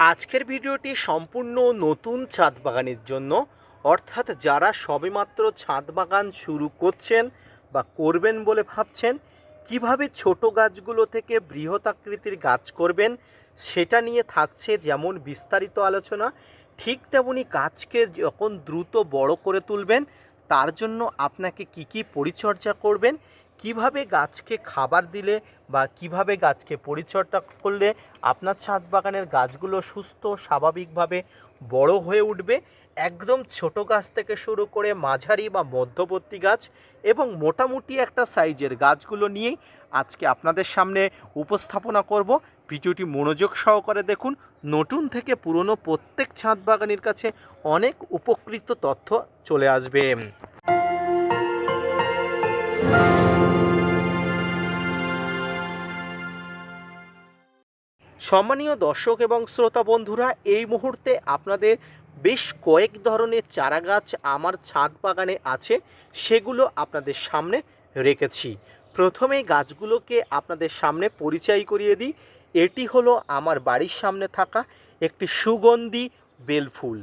আজকের ভিডিওটি সম্পূর্ণ নতুন ছাদ বাগানের জন্য। অর্থাৎ যারা সবেমাত্র ছাদ বাগান শুরু করছেন বা করবেন বলে ভাবছেন, কীভাবে ছোট গাছগুলো থেকে বৃহৎ আকৃতির গাছ করবেন, সেটা নিয়ে থাকছে যেমন বিস্তারিত আলোচনা, ঠিক তেমনি গাছকে যখন দ্রুত বড় করে তুলবেন, তার জন্য আপনাকে কি কি পরিচর্যা করবেন কীভাবে গাছকে খাবার দিলে বা কীভাবে গাছকে পরিচর্যা করলে আপনার ছাদ বাগানের গাছগুলো সুস্থ, স্বাভাবিকভাবে বড় হয়ে উঠবে? একদম ছোট গাছ থেকে শুরু করে মাঝারি বা মধ্যবর্তী গাছ এবং মোটামুটি একটা সাইজের গাছগুলো নিয়েই আজকে আপনাদের সামনে উপস্থাপনা করব। ভিডিওটি মনোযোগ সহকারে দেখুন। নতুন থেকে পুরনো প্রত্যেক ছাদ বাগানের কাছে অনেক উপকৃত তথ্য চলে আসবে। সম্মানীয় দর্শক এবং শ্রোতা বন্ধুরা, এই মুহূর্তে আপনাদের বেশ কয়েক ধরনের চারা গাছ আমার ছাদ বাগানে আছে, সেগুলো আপনাদের সামনে রেখেছি। প্রথমেই গাছগুলোকে আপনাদের সামনে পরিচয় করিয়ে দিই। এটি হলো আমার বাড়ির সামনে থাকা একটি সুগন্ধি বেলফুল,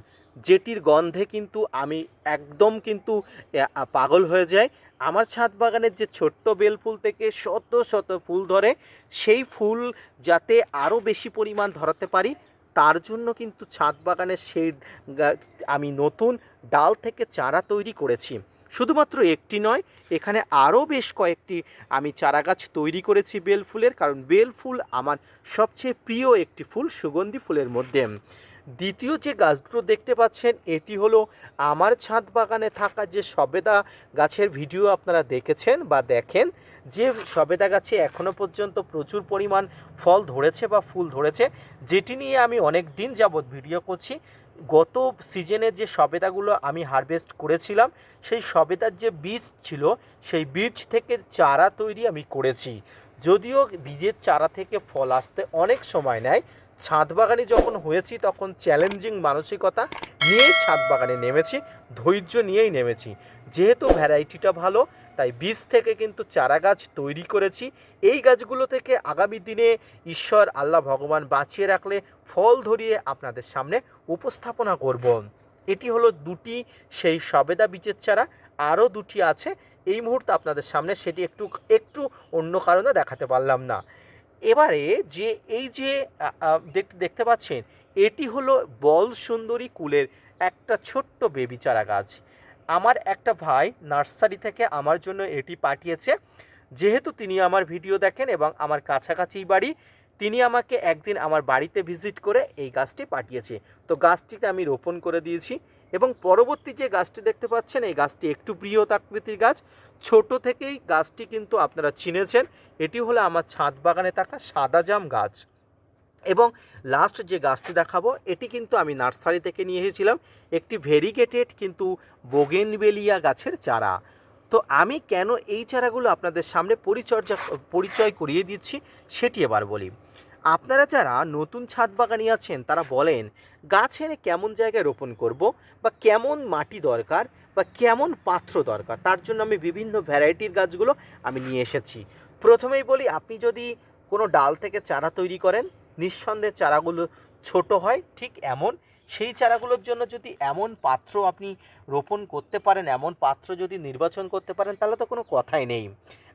যেটির গন্ধে কিন্তু আমি একদম কিন্তু পাগল হয়ে যাই। আমার ছাদ বাগানের যে ছোট্ট বেলফুল থেকে শত শত ফুল ধরে, সেই ফুল যাতে আরও বেশি পরিমাণ ধরাতে পারি, তার জন্য কিন্তু ছাদ বাগানের সেই আমি নতুন ডাল থেকে চারা তৈরি করেছি। শুধুমাত্র একটি নয়, এখানে আরও বেশ কয়েকটি আমি চারা গাছ তৈরি করেছি বেল ফুলের কারণ বেল ফুল আমার সবচেয়ে প্রিয় একটি ফুল সুগন্ধি ফুলের মধ্যে। দ্বিতীয় যে গাছগুলো দেখতে পাচ্ছেন, এটি হলো আমার ছাদ বাগানে থাকা যে সবেদা গাছের ভিডিও আপনারা দেখেছেন বা দেখেন, যে সবেদা গাছে এখনও পর্যন্ত প্রচুর পরিমাণ ফল ধরেছে বা ফুল ধরেছে, যেটি নিয়ে আমি অনেক দিন যাবৎ ভিডিও করছি। গত সিজনে যে সবেদাগুলো আমি হারভেস্ট করেছিলাম, সেই সবেদার যে বীজ ছিল, সেই বীজ থেকে চারা তৈরি আমি করেছি। যদিও বীজের চারা থেকে ফল আসতে অনেক সময় নেয় ছাদ বাগানে যখন হয়েছি তখন চ্যালেঞ্জিং মানসিকতা নিয়েই ছাদ বাগানে নেমেছি, ধৈর্য নিয়েই নেমেছি। যেহেতু ভ্যারাইটিটা ভালো, তাই বীজ থেকে কিন্তু চারা গাছ তৈরি করেছি। এই গাছগুলো থেকে আগামী দিনে ঈশ্বর, আল্লাহ, ভগবান বাঁচিয়ে রাখলে ফল ধরিয়ে আপনাদের সামনে উপস্থাপনা করব। এটি হলো দুটি সেই সবেদা বীজের চারা, আরও দুটি আছে। এই মুহূর্তে আপনাদের সামনে সেটি একটু একটু অন্য কারণে দেখাতে পারলাম না। এবারে যে এই যে দেখতে পাচ্ছেন, এটি হলো বল সুন্দরী কুলের একটা ছোট্ট বেবি চারা গাছ আমার একটা ভাই নার্সারি থেকে আমার জন্য এটি পাঠিয়েছে। যেহেতু তিনি আমার ভিডিও দেখেন এবং আমার কাছাকাছি বাড়ি, তিনি আমাকে একদিন আমার বাড়িতে ভিজিট করে এই গাছটি পাঠিয়েছে। তো গাছটিতে আমি রোপণ করে দিয়েছি। এবং পরবর্তী যে গাছটি দেখতে পাচ্ছেন, এই গাছটি একটু বৃহৎ আকৃতির গাছ। ছোট থেকেই গাছটি কিন্তু আপনারা চিনেছেন। এটি হলো আমার ছাদ বাগানে থাকা সাদা জাম গাছ। এবং লাস্ট যে গাছটি দেখাবো, এটি কিন্তু আমি নার্সারি থেকে নিয়ে এসেছিলাম। একটি ভেরিগেটেড কিন্তু বোগেনবেলিয়া গাছের চারা। তো আমি কেন এই চারাগুলো আপনাদের সামনে পরিচর্যা, পরিচয় করিয়ে দিচ্ছি, সেটি এবার বলি। আপনারা যারা নতুন ছাদ বাগানি আছেন, তারা বলেন গাছ এনে কেমন জায়গায় রোপণ করব বা কেমন মাটি দরকার বা কেমন পাত্র দরকার, তার জন্য আমি বিভিন্ন ভ্যারাইটির গাছগুলো আমি নিয়ে এসেছি। প্রথমেই বলি, আপনি যদি কোনো ডাল থেকে চারা তৈরি করেন, নিঃসন্দেহে চারাগুলো ছোট হয়, ঠিক এমন। সেই চারাগুলোর জন্য যদি এমন পাত্র আপনি রোপণ করতে পারেন, এমন পাত্র যদি নির্বাচন করতে পারেন, তাহলে তো কোনো কথাই নেই।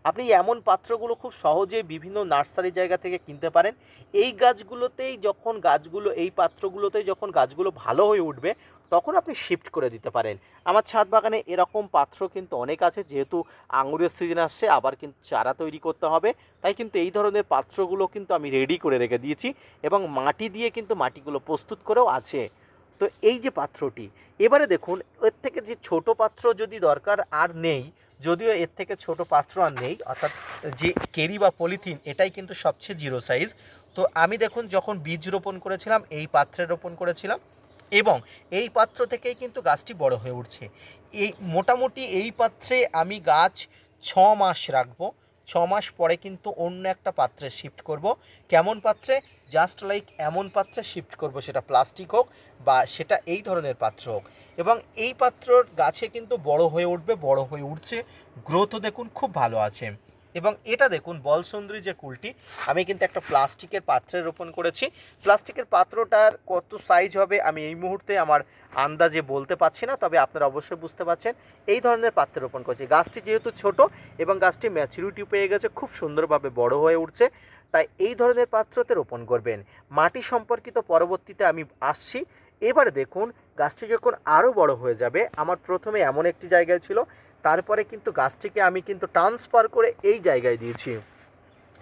আপনি এমন পাত্রগুলো খুব সহজে বিভিন্ন নার্সারি জায়গা থেকে কিনতে পারেন। এই গাছগুলোতেই যখন গাছগুলো, এই পাত্রগুলোতেই যখন গাছগুলো ভালো হয়ে উঠবে, তখন আপনি শিফট করে দিতে পারেন। আমার ছাদ বাগানে এরকম পাত্র কিন্তু অনেক আছে, যেহেতু আঙুরের সিজন আসছে, আবার কিন্তু চারা তৈরি করতে হবে। তাই কিন্তু এই ধরনের পাত্রগুলো কিন্তু আমি রেডি করে রেখে দিয়েছি এবং মাটি দিয়ে কিন্তু মাটিগুলো প্রস্তুত করেও আছে। তো এই যে পাত্রটি, এবারে দেখুন, এর থেকে যে ছোট পাত্র যদি দরকার আর নেই যদিও এর থেকে ছোট পাত্র আর নেই, অর্থাৎ যে কেরি বা পলিথিন, এটাই কিন্তু সবচেয়ে জিরো সাইজ। তো আমি দেখুন যখন বীজ রোপণ করেছিলাম, এই পাত্রে রোপণ করেছিলাম, এবং এই পাত্র থেকেই কিন্তু গাছটি বড় হয়ে উঠছে। এই মোটামুটি এই পাত্রে আমি গাছ ছ মাস রাখব। ছ মাস পরে কিন্তু অন্য একটা পাত্রে শিফট করব। কেমন পাত্রে? জাস্ট লাইক এমন পাত্রে শিফট করব, সেটা প্লাস্টিক হোক বা সেটা এই ধরনের পাত্র হোক। এবং এই পাত্রর গাছে কিন্তু বড় হয়ে উঠবে, বড় হয়ে উঠছে। গ্রোথও দেখুন খুব ভালো আছে। এবং এটা দেখুন বল সুন্দরী যে কুলটি, আমি কিন্তু একটা প্লাস্টিকের পাত্রে রোপণ করেছি। প্লাস্টিকের পাত্রটার কত সাইজ হবে, আমি এই মুহূর্তে আমার আন্দাজে বলতে পারছি না, তবে আপনারা অবশ্যই বুঝতে পারছেন। এই ধরনের পাত্রে রোপণ করছি। গাছটি যেহেতু ছোট এবং গাছটি ম্যাচুরিটি পেয়ে গেছে, খুব সুন্দরভাবে বড় হয়ে উঠছে। তাই এই ধরনের পাত্রতে রোপণ করবেন। মাটি সম্পর্কিত পরবর্তীতে আমি আসছি। এবারে দেখুন, গাছটি যখন আরও বড় হয়ে যাবে, আমার প্রথমে এমন একটি জায়গায় ছিল, তারপরে কিন্তু গাছটিকে আমি কিন্তু ট্রান্সফার করে এই জায়গায় দিয়েছি।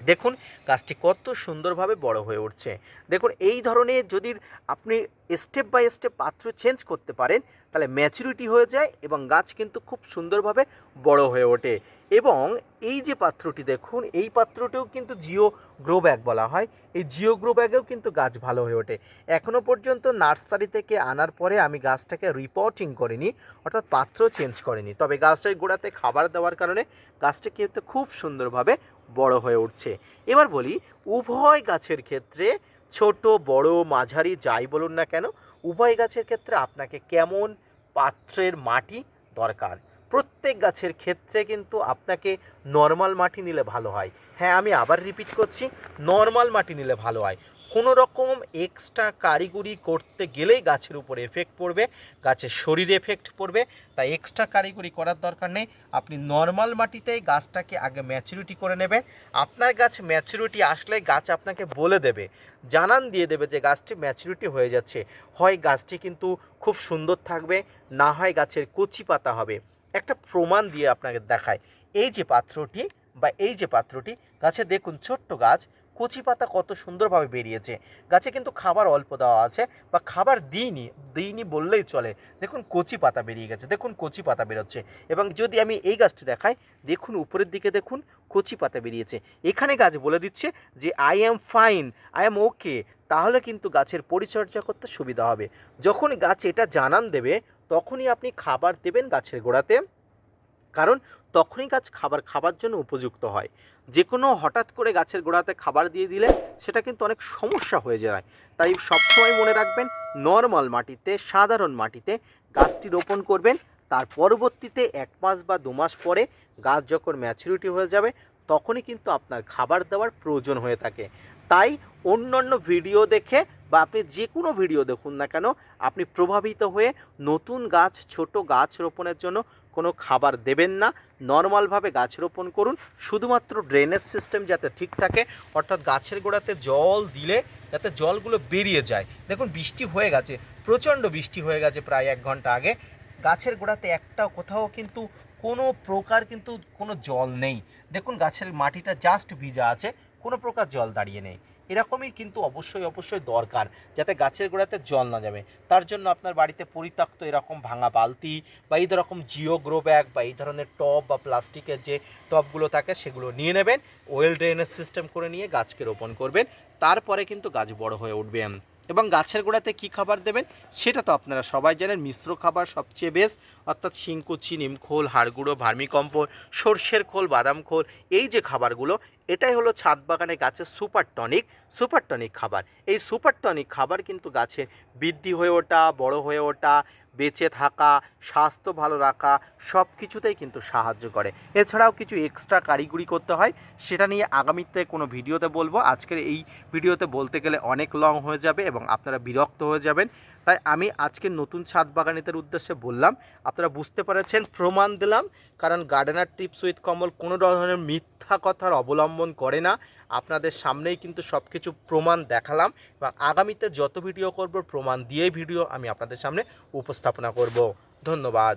দেখুন, গাছটি কত সুন্দরভাবে বড় হয়ে উঠছে। দেখুন, এই ধরনের যদি আপনি স্টেপ বাই স্টেপ পাত্র চেঞ্জ করতে পারেন তাহলে ম্যাচুরিটি হয়ে যায় এবং গাছ কিন্তু খুব সুন্দরভাবে বড় হয়ে ওঠে। এবং এই যে পাত্রটি দেখুন, এই পাত্রটিও কিন্তু জিও গ্রো ব্যাগ বলা হয়। এই জিও গ্রো ব্যাগেও কিন্তু গাছ ভালো হয়ে ওঠে। এখনও পর্যন্ত নার্সারি থেকে আনার পরে আমি গাছটাকে রিপোর্টিং করিনি, অর্থাৎ পাত্র চেঞ্জ করিনি। তবে গাছটার গোড়াতে খাবার দেওয়ার কারণে গাছটা কিন্তু খুব সুন্দরভাবে বড় হয়ে উঠছে। এবার বলি, উভয় গাছের ক্ষেত্রে ছোট, বড়, মাঝারি যাই বলুন না কেন, উভয় গাছের ক্ষেত্রে আপনাকে কেমন পাত্রের মাটি দরকার। প্রত্যেক গাছের ক্ষেত্রে কিন্তু আপনাকে নর্মাল মাটি নিলে ভালো হয়। হ্যাঁ আমি আবার রিপিট করছি নর্মাল মাটি নিলে ভালো হয়। কোনো রকম এক্সট্রা কারিগরি করতে গেলেই গাছের উপর এফেক্ট পড়বে, গাছের শরীর এফেক্ট পড়বে। তাই এক্সট্রা কারিগরি করার দরকার নেই। আপনি নর্মাল মাটিতেই গাছটাকে আগে ম্যাচুরিটি করে নেবেন। আপনার গাছ ম্যাচুরিটি আসলে গাছ আপনাকে বলে দেবে, জানান দিয়ে দেবে যে গাছটি ম্যাচুরিটি হয়ে যাচ্ছে। হয় গাছটি কিন্তু খুব সুন্দর থাকবে, না হয় গাছের কচি পাতা হবে। একটা প্রমাণ দিয়ে আপনাকে দেখায়। এই যে পাত্রটি বা এই যে পাত্রটি, গাছে দেখুন ছোট্ট গাছ কচি পাতা কত সুন্দরভাবে বেরিয়েছে। গাছে কিন্তু খাবার অল্প দেওয়া আছে, বা খাবার দিইনি দিইনি বললেই চলে। দেখুন কচি পাতা বেরিয়ে গেছে, দেখুন কচি পাতা বেরোচ্ছে। এবং যদি আমি এই গাছটি দেখাই, দেখুন উপরের দিকে দেখুন কচি পাতা বেরিয়েছে। এখানে গাছ বলে দিচ্ছে যে I am fine I am okay তাহলে কিন্তু গাছের পরিচর্যা করতে সুবিধা হবে। যখন গাছ এটা জানান দেবে, তখনই আপনি খাবার দেবেন গাছের গোড়াতে। কারণ তখনই গাছ খাবার খাবার জন্য উপযুক্ত হয়। যে কোনো হঠাৎ করে গাছের গোড়াতে খাবার দিয়ে দিলে সেটা কিন্তু অনেক সমস্যা হয়ে যায়। তাই সবসময় মনে রাখবেন, নর্মাল মাটিতে, সাধারণ মাটিতে গাছটি রোপণ করবেন। তার পরবর্তীতে এক মাস বা দু মাস পরে গাছ যখন ম্যাচুরিটি হয়ে যাবে, তখনই কিন্তু আপনার খাবার দেওয়ার প্রয়োজন হয়ে থাকে। তাই অন্যান্য ভিডিও দেখে বা আপনি যে কোনো ভিডিও দেখুন না কেন, আপনি প্রভাবিত হয়ে নতুন গাছ, ছোট গাছ রোপণের জন্য কোনো খাবার দেবেন না। নর্মালভাবে গাছ রোপণ করুন, শুধুমাত্র ড্রেনেজ সিস্টেম যাতে ঠিক থাকে, অর্থাৎ গাছের গোড়াতে জল দিলে যাতে জলগুলো বেরিয়ে যায়। দেখুন, বৃষ্টি হয়ে গেছে, প্রচণ্ড বৃষ্টি হয়ে গেছে প্রায় এক ঘণ্টা আগে। গাছের গোড়াতে একটা কোথাও কিন্তু কোনো প্রকার কিন্তু কোনো জল নেই। দেখুন, গাছের মাটিটা জাস্ট ভিজা আছে। কোনো প্রকার জল দাঁড়িয়ে নেই। এরকমই কিন্তু অবশ্যই অবশ্যই দরকার যাতে গাছের গোড়াতে জল না যাবে তার জন্য আপনার বাড়িতে পরিত্যক্ত এরকম ভাঙা বালতি বা এই রকম জিও গ্রো ব্যাগ বা এই ধরনের টব বা প্লাস্টিকের যে টবগুলো থাকে সেগুলো নিয়ে নেবেন, ওয়েল ড্রেনেজ সিস্টেম করে নিয়ে গাছকে রোপণ করবেন, তারপরে কিন্তু গাছ বড় হয়ে উঠবে। এবং গাছের গোড়াতে কি খাবার দেবেন সেটা তো আপনারা সবাই জানেন, মিশ্র খাবার সবচেয়ে বেস্ট অর্থাৎ শিংকুচি, নিমখোল, হাড়গুঁড়ো, ভার্মিকম্পোস্ট, সর্ষের খোল, বাদাম খোল, এই যে খাবারগুলো এটাই হলো ছাদ বাগানে গাছের সুপার টনিক সুপার টনিক খাবার। এই সুপার টনিক খাবার কিন্তু গাছের বৃদ্ধি হয়ে ওঠা, বড় হয়ে ওঠা, বেঁচে থাকা, স্বাস্থ্য ভালো রাখা সব কিছুতেই কিন্তু সাহায্য করে। এছাড়াও কিছু এক্সট্রা কারিগরি করতে হয়, সেটা নিয়ে আগামীতে কোনো ভিডিওতে বলব। আজকের এই ভিডিওতে বলতে গেলে অনেক লং হয়ে যাবে এবং আপনারা বিরক্ত হয়ে যাবেন। তাই আমি আজকে নতুন ছাদ বাগানিদের উদ্দেশ্যে বললাম, আপনারা বুঝতে পারেছেন, প্রমাণ দিলাম, কারণ গার্ডেনার টিপস উইথ কমল কোনো ধরনের মিথ্যা কথার অবলম্বন করে না। আপনাদের সামনেই কিন্তু সব কিছু প্রমাণ দেখালাম এবং আগামীতে যত ভিডিও করব, প্রমাণ দিয়েই ভিডিও আমি আপনাদের সামনে উপস্থাপনা করব। ধন্যবাদ।